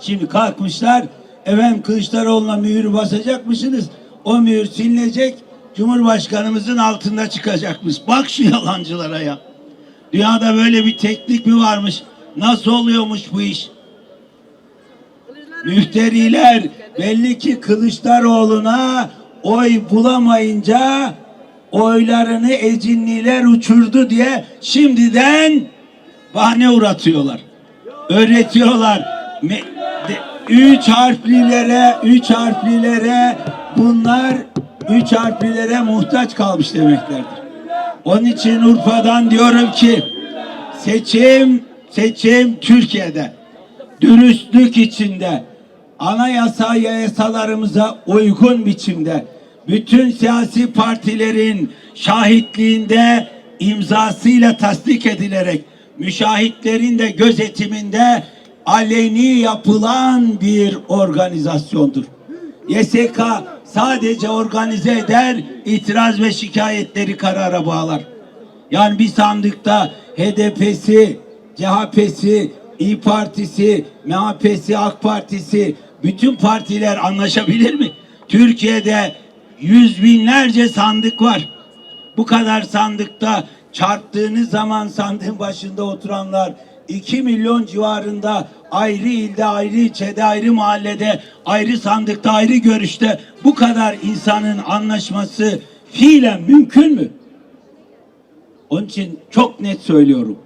Şimdi kalkmışlar efendim Kılıçdaroğlu'na mühür basacak mısınız? O mühür silinecek. Cumhurbaşkanımızın altında çıkacakmış. Bak şu yalancılara ya. Dünyada böyle bir teknik mi varmış? Nasıl oluyormuş bu iş? Müfteriler belli ki Kılıçdaroğlu'na oy bulamayınca oylarını ecinliler uçurdu diye şimdiden bahane uğratıyorlar. Öğretiyorlar. Me- üç harflilere, üç harflilere bunlar üç harflilere muhtaç kalmış demeklerdir. Onun için Urfa'dan diyorum ki seçim, seçim Türkiye'de dürüstlük içinde anayasa yasalarımıza uygun biçimde bütün siyasi partilerin şahitliğinde imzasıyla tasdik edilerek müşahitlerin de gözetiminde aleni yapılan bir organizasyondur. YSK sadece organize eder, itiraz ve şikayetleri karara bağlar. Yani bir sandıkta HDP'si, CHP'si, İyi Partisi, MHP'si, AK Partisi bütün partiler anlaşabilir mi? Türkiye'de yüz binlerce sandık var. Bu kadar sandıkta çarptığınız zaman sandığın başında oturanlar 2 milyon civarında ayrı ilde, ayrı ilçede, ayrı mahallede, ayrı sandıkta, ayrı görüşte bu kadar insanın anlaşması fiilen mümkün mü? Onun için çok net söylüyorum.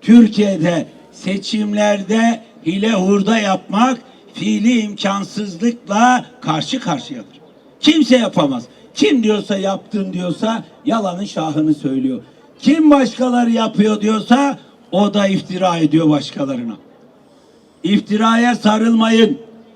Türkiye'de seçimlerde hile hurda yapmak fiili imkansızlıkla karşı karşıyadır. Kimse yapamaz. Kim diyorsa yaptın diyorsa yalanın şahını söylüyor. Kim başkaları yapıyor diyorsa o da iftira ediyor başkalarına. İftiraya sarılmayın.